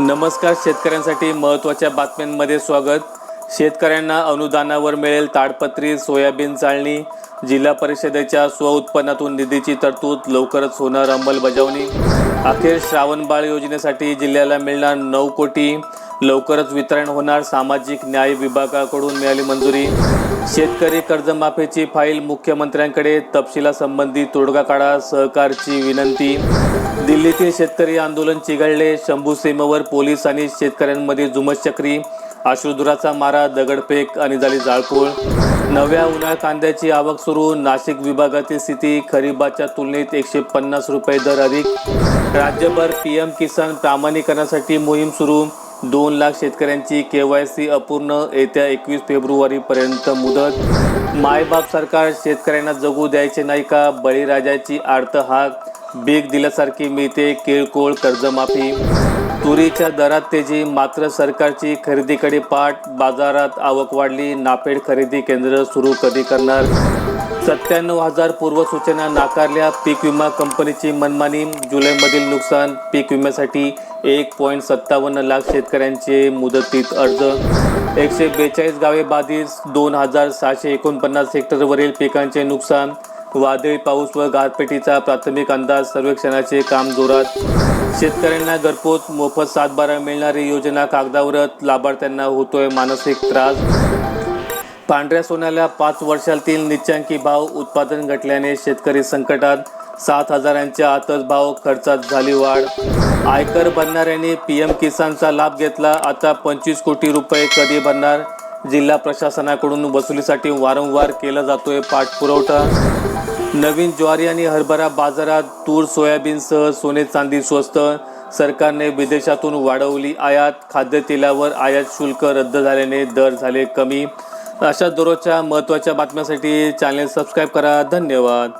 नमस्कार शेतकऱ्यांसाठी महत्त्वाच्या बातम्यांमध्ये स्वागत. शेतकऱ्यांना अनुदानावर मिळेल ताडपत्री सोयाबीन चाळणी जिल्हा परिषदेच्या स्वउत्पन्नातून निधीची तरतूद लवकरच होणार अंमलबजावणी. अखेर श्रावणबाळ योजनेसाठी जिल्ह्याला मिळणार नऊ कोटी. लवकरच वितरण होणार सामाजिक न्याय विभागाकडून मिळाली मंजुरी. शेतकरी कर्जमाफीची फाईल मुख्यमंत्र्यांकडे तपशिलासंबंधी तोडगा काढा सहकारची विनंती. दिल्लीतील शेतकरी आंदोलन चिघळले. शंभू सीमेवर पोलीस आणि शेतकऱ्यांमध्ये जुमसचक्री अश्रुधुराचा मारा दगडफेक आणि झाली जाळपोळ. नव्या उन्हाळ कांद्याची आवक सुरू. नाशिक विभागातील स्थिती खरीबाच्या तुलनेत एकशे पन्नास रुपये दर अधिक. राज्यभर पी एम किसान प्रामाणिकरणासाठी मोहीम सुरू. दोन लाख शेतकऱ्यांची के वाय सी अपूर्ण. येत्या एकवीस फेब्रुवारीपर्यंत मुदत. मायबाप सरकार शेतकऱ्यांना जगू द्यायचे नाही का? बळीराजाची आर्त हाक बीक दिल्यासारखी मिळते किरकोळ कर्जमाफी. तुरीच्या दरात तेजी मात्र सरकारची खरेदीकडे पाठ. बाजारात आवक वाढली नाफेड खरेदी केंद्र सुरू कधी करणार? सत्त्याण्णव हजार पूर्वसूचना नाकारल्या पीक विमा कंपनीची मनमानी. जुलैमधील नुकसान पीक विम्यासाठी एक पॉईंट सत्तावन्न लाख शेतकऱ्यांचे मुदतीत अर्ज. एकशे बेचाळीस गावे बाधित दोन हजार सहाशे एकोणपन्नास हेक्टरवरील पिकांचे नुकसान. वादळी पाऊस व गारपेटीचा प्राथमिक अंदाज सर्वेक्षणाचे काम जोरात. शेतकऱ्यांना घरपोच मोफत सातबारा मिळणारी योजना कागदावरच लाभार्थ्यांना होतोय मानसिक त्रास. पांढऱ्या सोन्याला पाच वर्षातील निच्चांकी भाव उत्पादन घटल्याने शेतकरी संकटात. सात हजारांच्या आतच भाव खर्चात झाली वाढ. आयकर भरणाऱ्यांनी पी एम किसानचा लाभ घेतला आता पंचवीस कोटी रुपये कधी भरणार? जिल्हा प्रशासनाकडून वसुलीसाठी वारंवार केला जातोय पाठपुरवठा. नवीन ज्वारी आणि हरभरा बाजारात तूर सोयाबीनसह सोने चांदी स्वस्त. सरकारने विदेशातून वाढवली आयात. खाद्यतेलावर आयात शुल्क रद्द झाल्याने दर झाले कमी. अशा दररोजच्या महत्त्वाच्या बातम्यांसाठी चॅनल सबस्क्राईब करा. धन्यवाद.